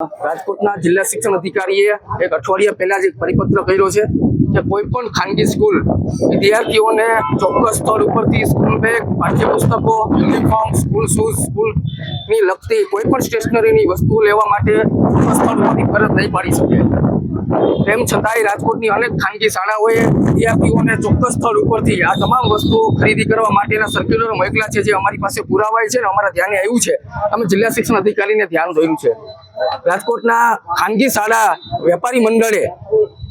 રાજકોટના જિલ્લા શિક્ષણ અધિકારીએ એક અઠવાડિયા પહેલા જ એક પરિપત્ર કર્યો છે કે કોઈ પણ ખાનગી સ્કૂલ વિદ્યાર્થીઓને ચોક્કસ સ્થળ ઉપરથી સ્કૂલ બેગ, પાઠ્યપુસ્તકો, યુનિફોર્મ, સ્કૂલ શૂઝ, સ્કૂલની લગતી કોઈ પણ સ્ટેશનરીની વસ્તુઓ લેવા માટે ચોક્કસ સ્થળ ઉપરથી ફરજ નહીં પાડી શકે. તેમ છતાંય રાજકોટની અનેક ખાનગી શાળાઓએ વિદ્યાર્થીઓને ચોક્કસ સ્થળ ઉપરથી આ તમામ વસ્તુઓ ખરીદી કરવા માટેના સર્ક્યુલર મોકલા છે, જે અમારી પાસે પુરાવાય છે અને અમારા ધ્યાને આવ્યું છે. અમે જિલ્લા શિક્ષણ અધિકારીને ધ્યાન દોર્યું છે. રાજકોટના ખાનગી શાળા વેપારી મંડળે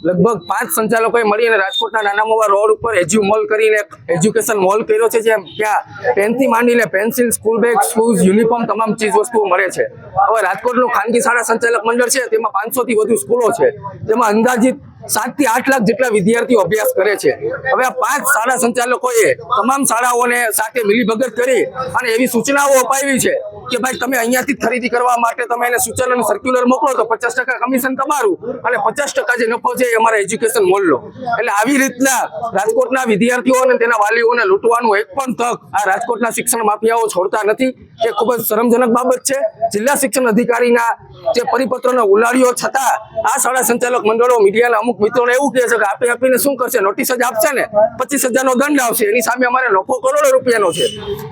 લગભગ પાંચ સંચાલકોએ મળીને રાજકોટના નાના મોવા રોડ ઉપર એજ્યુ મોલ કરીને એજ્યુકેશન મોલ કર્યો છે, જેમ ત્યાં પેનથી માંડીને pencil, school bag, shoes, uniform તમામ ચીજ વસ્તુઓ મળે છે. હવે રાજકોટનું ખાનગી શાળા સંચાલક મંડળ છે, તેમાં પાંચસોથી વધુ સ્કૂલો છે. તેમાં અંદાજિત સાતથી આઠ લાખ જેટલા વિદ્યાર્થીઓ અભ્યાસ કરે છે. હવે આ પાંચ શાળા સંચાલકોએ તમામ શાળાઓને સાથે મિલીભગત કરી અને એવી સૂચનાઓ અપાવી છે કે ભાઈ તમે અહીંયાથી ખરીદી કરવા માટે તમે એને સૂચન અને સર્ક્યુલર મોકલો તો પચાસ ટકા કમિશન તમારું અને પચાસ ટકા જે નફો છે એ અમારા એજ્યુકેશન મોલનો એટલે આવી રીતના રાજકોટના વિદ્યાર્થીઓ અને તેના વાલીઓને લૂંટવાનું એક પણ તક આ રાજકોટના શિક્ષણ માફિયાઓ છોડતા નથી. એ ખૂબ જ શરમજનક બાબત છે. જિલ્લા શિક્ષણ અધિકારીના જે પરિપત્રનો ઉલાડ્યો છતાં આ શાળા સંચાલક મંડળો મીડિયાના અમુક મિત્રોને એવું કહે છે કે આપી આપીને શું કરશે? નોટિસ જ આપશે ને? પચીસ હજારનો દંડ આવશે. એની સામે અમારે લોકો કરોડો રૂપિયાનો છે.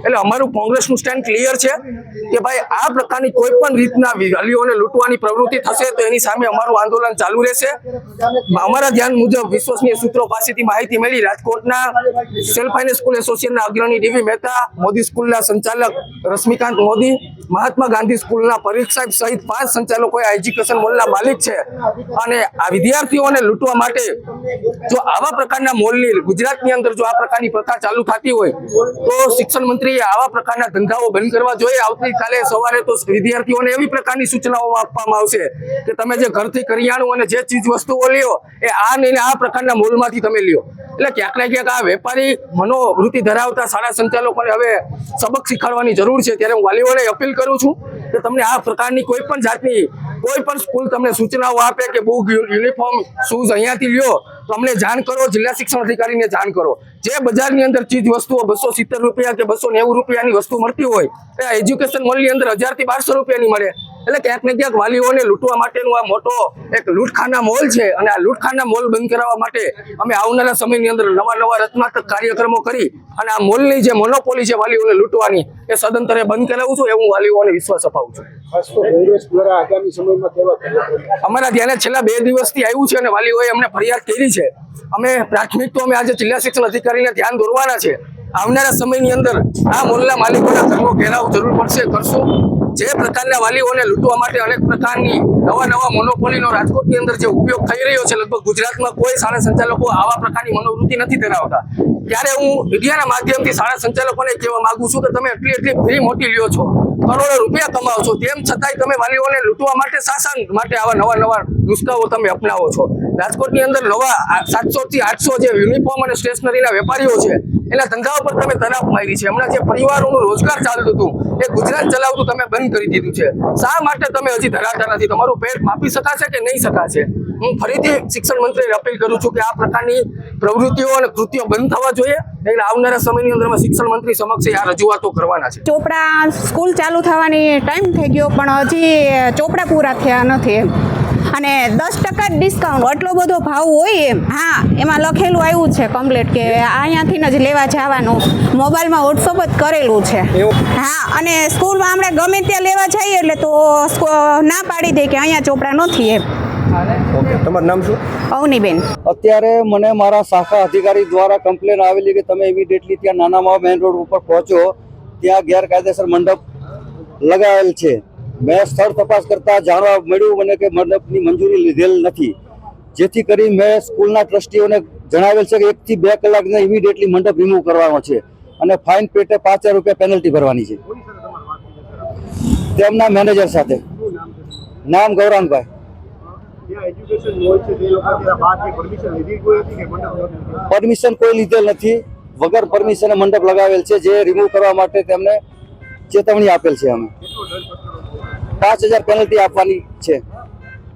એટલે અમારું કોંગ્રેસનું સ્ટેન્ડ ક્લિયર છે. કે ભાઈ, આ પ્રકારની કોઈ પણ રીતના વાલીઓને લૂંટવાની પ્રવૃત્તિ થશે તો એની સામે અમારું આંદોલન ચાલુ રહેશે. અમારા ધ્યાન મુજબ વિશ્વસનીય સૂત્રો પાસેથી માહિતી મળી રાજકોટના સેલ્ફ ફાઇનાન્સ સ્કૂલ એસોસિએશનના અગ્રણી ડીવી મહેતા, મોદી સ્કૂલના સંચાલક રશ્મિકાંત મોદી, મહાત્મા ગાંધી સ્કૂલના પરીખ સહિત પાંચ સંચાલકો એજ્યુકેશન મોલના માલિક છે. અને આ વિદ્યાર્થીઓને લૂંટવા માટે જો આવા પ્રકારના મોલની ગુજરાતની અંદર જો આ પ્રકારની પ્રથા ચાલુ થતી હોય, તો શિક્ષણ મંત્રીએ આવા પ્રકારના ધંધાઓ બંધ કરવા જોઈએ. આવતીકાલે સવારે તો વિદ્યાર્થીઓને એવી પ્રકારની સૂચનાઓ આપવામાં આવશે કે તમે જે ઘરથી કરિયાણું અને જે ચીજ વસ્તુઓ લ્યો, એ આ ને આ પ્રકારના મોલમાંથી તમે લ્યો. એટલે ક્યાંક ને ક્યાંક આ વેપારી મનોવૃત્તિ ધરાવતા શાળા સંચાલકોને હવે સબક શીખવાડવાની જરૂર છે. ત્યારે હું વાલીઓને અપીલ કરું છું કે તમને આ પ્રકારની કોઈ પણ જાતની કોઈ પણ સ્કૂલ તમને સૂચનાઓ આપે કે બુક, યુનિફોર્મ, શૂઝ અહીંયાથી લ્યો. અમને જાણ કરો, જિલ્લા શિક્ષણ અધિકારીને જાણ કરો. જે બજારની અંદર ચીજ વસ્તુઓ બસો સિત્તેર રૂપિયા કે બસો નેવું રૂપિયાની વસ્તુ મળતી હોય, એ એજ્યુકેશન મોલની અંદર હજારથી બારસો રૂપિયાની મળે. એટલે ક્યાંક ને ક્યાંક વાલીઓને લૂંટવા માટેનું આ મોટો એક લૂંટખાના મોલ છે અને આ લૂંટખાના મોલ બંધ કરાવવા માટે અમે આવનારા સમયની અંદર નવા નવા રચનાત્મક કાર્યક્રમો કરી અને આ મોલની જે મોનોપોલી છે વાલીઓને લૂંટવાની એ સદંતરે બંધ કરાવું છું એવું વાલીઓને વિશ્વાસ અપાવું છું. અમારા ધ્યાને છેલ્લા બે દિવસથી આવ્યું છે અને વાલીઓએ અમને ફરિયાદ કરી છે. અમે પ્રાથમિક તો અમે આજે જિલ્લા શિક્ષણ અધિકારીને ધ્યાન દોરવાના છે. આવનારા સમયની અંદર આ મોલના માલિકોના ઘરનો ઘેરાવ જરૂર પડશે કરશું. જે પ્રકારના વાલીઓને લૂંટવા માટે અનેક પ્રકારની નવા નવા મોનોપોલીનો રાજકોટની અંદર જે ઉપયોગ થઈ રહ્યો છે, લગભગ ગુજરાતમાં કોઈ શાળા સંચાલકો આવા પ્રકારની મનોવૃત્તિ નથી ધરાવતા. ત્યારે હું મીડિયાના માધ્યમથી શાળા સંચાલકોને કહેવા માંગુ છું કે તમે એટલી એટલી ફી મોટી લ્યો છો. કરોડો રૂપિયા કમાવો છો તેમ છતાંય તમે વાલીઓને લૂંટવા માટે શાસન માટે આવા નવા નવા નુસ્ખાઓ તમે અપનાવો છો. રાજકોટની અંદર નવા સાતસો થી આઠસો જે યુનિફોર્મ અને સ્ટેશનરીના વેપારીઓ છે, એના ધંધા ઉપર તમે તરાપ મારી છે. હમણાં જે પરિવારોનું રોજગાર ચાલતું હતું, એ ગુજરાત ચલાવતું તમે બંધ કરી દીધું છે. શા માટે તમે હજી ધરાતા નથી? તમારું પેટ માપી શકાશે કે નહીં શકાશે? હું ફરીથી શિક્ષણ મંત્રીને અપીલ કરું છું કે આ પ્રકારની પ્રવૃત્તિઓ અને કૃત્યો બંધ થવા જોઈએ. એટલે આવનારા સમયની અંદર અમે શિક્ષણ મંત્રી સમક્ષ આ રજૂઆતો કરવાના છે. ચોપડા સ્કૂલ ચાલુ થવાની ટાઈમ થઈ ગયો પણ હજી ચોપડા પૂરા થયા નથી એમ. અને દસ ટકા ડિસ્કાઉન્ટ આટલો બધો ભાવ હોય એમ. હા એમાં લખેલું આવ્યું છે કમ્પ્લેટ કે અહીંયાથી જ લેવા જવાનું. મોબાઈલમાં વોટ્સઅપ જ કરેલું છે. હા અને સ્કૂલમાં આપણે ગમે ત્યાં લેવા જઈએ એટલે તો ના પાડી દે કે અહીંયા ચોપડા નથી એમ. ઓકે તમારું નામ શું? અવનીબેન. અત્યારે મને મારા શાખા અધિકારી દ્વારા કમ્પ્લેન આવેલી કે તમે ઇમિડિયેટલી ત્યાં નાનામાં મેઇન રોડ ઉપર પહોંચો ત્યાં ગેરકાયદેસર મંડપ લગાવેલ છે. મેં સ્થળ તપાસ કરતા જાણવા મળ્યું મને કે મંડપની મંજૂરી લીધેલ નથી. જેથી કરી મેં સ્કૂલના ટ્રસ્ટીઓને જણાવેલ છે કે એકથી બે કલાકને ઇમિડિયેટલી મંડપ રિમૂવ કરવાનો છે અને ફાઇન પેટે પાંચ હજાર રૂપિયા પેનલ્ટી ભરવાની છે. તેમના મેનેજર સાથે. નામ ગૌરાંગભાઈ. પરમિશન કોઈ લીધેલ નથી. વગર પરમિશને મંડપ લગાવેલ છે જે રિમૂવ કરવા માટે તેમને ચેતવણી આપેલ છે અમે? પાંચ હજાર પેનલ્ટી આપવાની છે.